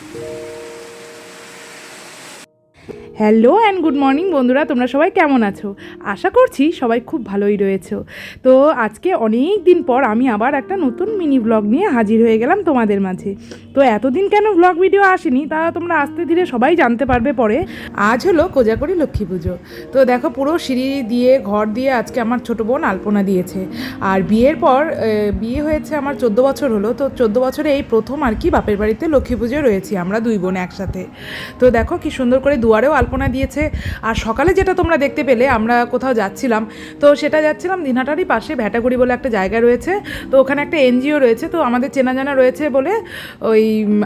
うん。হ্যালো and good morning বন্ধুরা, তোমরা সবাই কেমন আছো? আশা করছি সবাই খুব ভালোই রয়েছো। তো আজকে অনেক দিন পর আমি আবার একটা নতুন মিনি ব্লগ নিয়ে হাজির হয়ে গেলাম তোমাদের মাঝে। তো এতদিন কেন ব্লগ ভিডিও আসেনি তা তোমরা আস্তে ধীরে সবাই জানতে পারবে পরে। আজ হলো কোজাগরি লক্ষ্মী পুজো। তো দেখো পুরো সিঁড়ি দিয়ে, ঘর দিয়ে আজকে আমার ছোটো বোন আলপনা দিয়েছে। আর বিয়ের পর বিয়ে হয়েছে আমার চোদ্দ বছর হলো। তো চোদ্দ বছরে এই প্রথম আর কি বাপের বাড়িতে লক্ষ্মী পুজো রয়েছি আমরা দুই বোন একসাথে। তো দেখো কি সুন্দর করে দুয়ারেও আলপনা দিয়েছে। আর সকালে যেটা তোমরা দেখতে পেলে, আমরা কোথাও যাচ্ছিলাম, তো সেটা যাচ্ছিলাম দিনহাটারই পাশে ভ্যাটাগুড়ি বলে একটা জায়গা রয়েছে। তো ওখানে একটা এনজিও রয়েছে, তো আমাদের চেনা জানা রয়েছে বলে ওই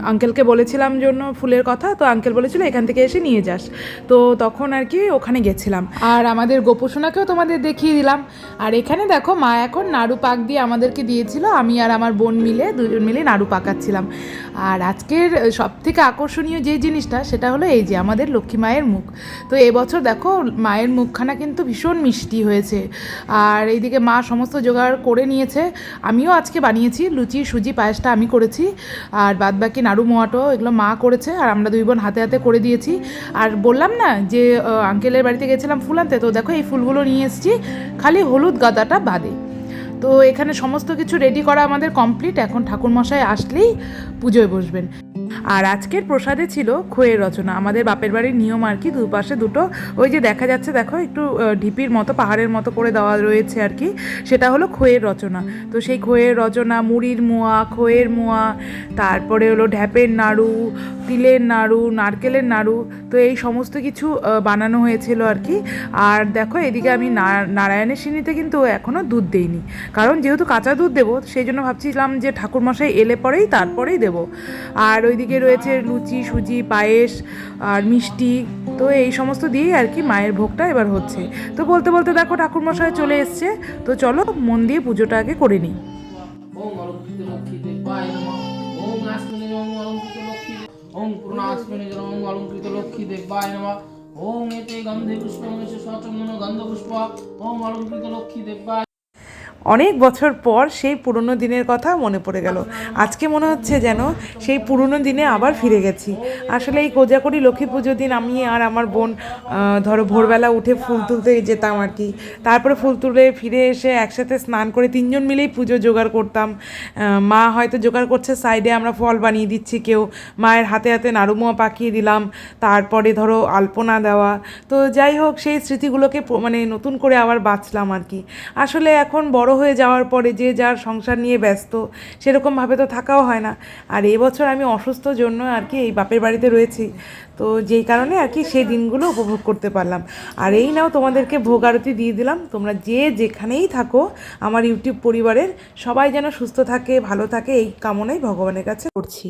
আঙ্কেলকে বলেছিলাম জন্য ফুলের কথা, তো আঙ্কেল বলেছিল, এখান থেকে এসে নিয়ে যাস। তো তখন আর কি ওখানে গেছিলাম। আর আমাদের গোপোষণাকেও তোমাদের দেখিয়ে দিলাম। আর এখানে দেখো, মা এখন নাড়ু পাক দিয়ে আমাদেরকে দিয়েছিল, আমি আর আমার বোন মিলে, দুজন মিলে নাড়ু পাকাচ্ছিলাম। আর আজকের সব থেকে আকর্ষণীয় যে জিনিসটা, সেটা হলো এই যে আমাদের লক্ষ্মী মায়ের মুখ। তো এবছর দেখো, মায়ের মুখখানা কিন্তু ভীষণ মিষ্টি হয়েছে। আর এইদিকে মা সমস্ত জোগাড় করে নিয়েছে। আমিও আজকে বানিয়েছি, লুচি, সুজি, পায়েসটা আমি করেছি। আর বাদ বাকি নাড়ু, মোয়াটো, এগুলো মা করেছে। আর আমরা দুই বোন হাতে হাতে করে দিয়েছি। আর বললাম না যে আঙ্কেলের বাড়িতে গেছিলাম ফুল আনতে তো দেখো এই ফুলগুলো নিয়ে এসেছি। খালি হলুদ গাদাটা বাদে। তো এখানে সমস্ত কিছু রেডি করা আমাদের কমপ্লিট এখন ঠাকুরমশাই আসলেই পুজোয় বসবেন। আর আজকের প্রসাদে ছিল খোয়ের রচনা। আমাদের বাপের বাড়ির নিয়ম আর কি, দুপাশে দুটো। ওই যে দেখা যাচ্ছে, দেখো, একটু ঢিপির মতো, পাহাড়ের মতো করে দেওয়া রয়েছে আর কি। সেটা হলো খোয়ের রচনা। তো সেই খোয়ের রচনা, মুড়ির মোয়া, খোয়ের মোয়া, তারপরে হলো ঢ্যাপের নাড়ু, তিলের নাড়ু, নারকেলের নাড়ু, তো এই সমস্ত কিছু বানানো হয়েছিল আর কি। আর দেখো, এদিকে আমি নারায়ণের সিঁড়িতে কিন্তু এখনও দুধ দেইনি। কারণ যেহেতু কাঁচা দুধ দেবো, সেই জন্য ভাবছিলাম যে ঠাকুরমশাই এলে পরেই তারপরেই দেবো। আর ওইদিকে রয়েছে লুচি, সুজি, পায়েস আর মিষ্টি। তো এই সমস্ত দিয়েই আর কি মায়ের ভোগটা এবার হচ্ছে। তো বলতে বলতে দেখো ঠাকুরমশাই চলে এসছে। তো চলো মন দিয়ে পুজোটা আগে করে নিই। ওং অলঙ্কৃত লক্ষ্মী দেবায় নমঃ। ওং আসমনি ওং অলঙ্কৃত লক্ষ্মী ওং পূর্ণাসমনি ওং অলঙ্কৃত লক্ষ্মী দেবায় নমঃ। ওং এতে গন্ধে পুষ্পং এসে সচন্দন গন্ধ পুষ্প ওং অলঙ্কৃত লক্ষ্মী দেবায় অনেক বছর পর সেই পুরনো দিনের কথা মনে পড়ে গেল। আজকে মনে হচ্ছে যেন সেই পুরনো দিনে আবার ফিরে গেছি। আসলে এই কোজাকরি লক্ষ্মী পুজোর দিন আমি আর আমার বোন ধরো ভোরবেলা উঠে ফুল তুলতে যেতাম আর কি। তারপরে ফুল তুলে ফিরে এসে একসাথে স্নান করে তিনজন মিলেই পুজো জোগাড় করতাম। মা হয়তো জোগাড় করছে, সাইডে আমরা ফল বানিয়ে দিচ্ছি কেউ। মায়ের হাতে হাতে নাড়ুমোয়া পাকিয়ে দিলাম। তারপরে ধরো আলপনা দেওয়া। তো যাই হোক, সেই স্মৃতিগুলোকে মানে নতুন করে আবার বাঁচলাম আর কি। আসলে এখন বড় হয়ে যাওয়ার পরে যে যার সংসার নিয়ে ব্যস্ত, সেরকমভাবে তো থাকাও হয় না। আর এবছর আমি অসুস্থ জন্য আর কি এই বাপের বাড়িতে রয়েছি। তো যেই কারণে আর কি সেই দিনগুলো উপভোগ করতে পারলাম। আর এই নাও তোমাদেরকে ভোগ আরতি দিয়ে দিলাম। তোমরা যে যেখানেই থাকো, আমার ইউটিউব পরিবারের সবাই যেন সুস্থ থাকে, ভালো থাকে, এই কামনাই ভগবানের কাছে করছি।